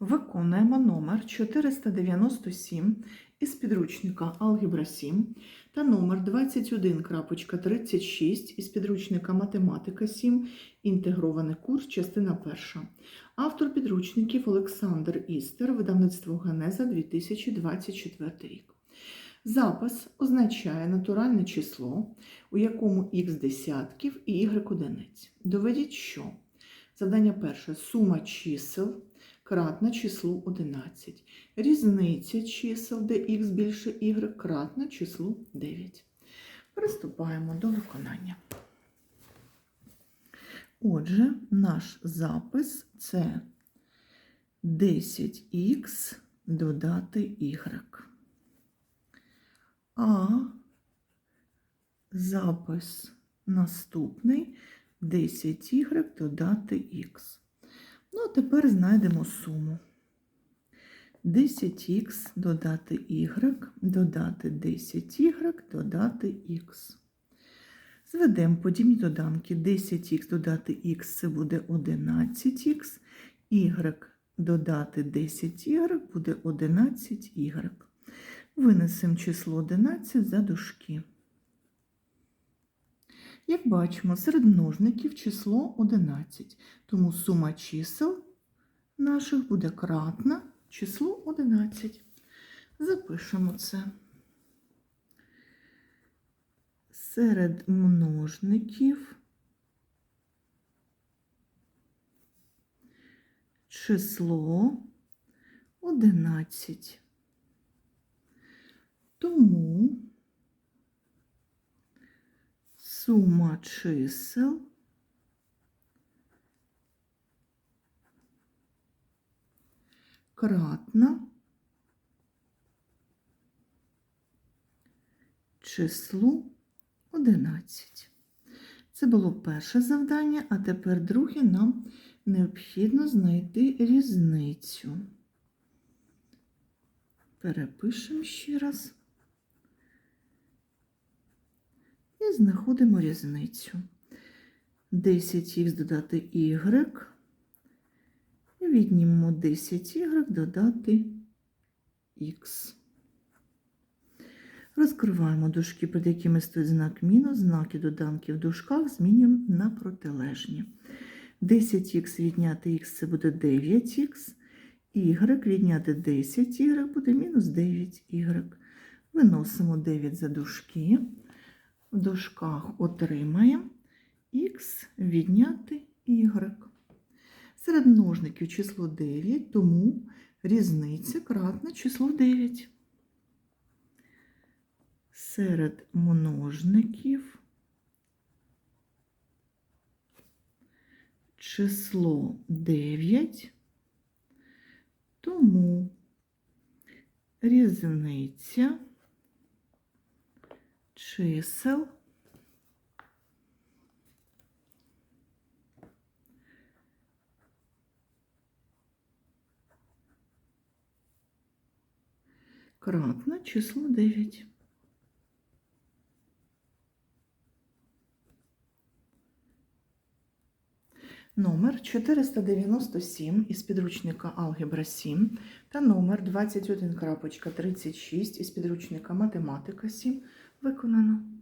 Виконуємо номер 497 із підручника Алгебра 7 та номер 21.36 із підручника Математика 7, інтегрований курс, частина 1. Автор підручників Олександр Істер, видавництво Генеза 2024 рік. Запис означає натуральне число, у якому х десятків і y одиниць. Доведіть, що завдання перше сума чисел кратна числу 11. Різниця чисел, де х більше y, кратна числу 9. Приступаємо до виконання. Отже, наш запис це 10х додати y. А запис наступний 10y додати х. Ну, а тепер знайдемо суму. 10х додати y, додати 10y, додати х. Зведемо подібні доданки. 10х додати х це буде 11х, y додати 10y буде 11y. Винесемо число 11 за дужки. Як бачимо, серед множників число 11, тому сума чисел наших буде кратна числу 11. Запишемо це. Серед множників число 11. Тому сума чисел кратна числу 11. Це було перше завдання, а тепер друге нам необхідно знайти різницю. Перепишемо ще раз. І знаходимо різницю. 10х додати y. Віднімемо 10y додати х. Розкриваємо дужки, під якими стоїть знак мінус, знаки доданки в дужках змінюємо на протилежні. 10х відняти х це буде 9х, y відняти 10y буде мінус 9y. Виносимо 9 за дужки. В дужках отримаємо х відняти y. Серед множників число 9, тому різниця кратна число 9. Серед множників число 9, тому різниця чисел кратна число 9. Номер 497 із підручника Алгебра 7 та номер 21.36 із підручника Математика 7 виконано.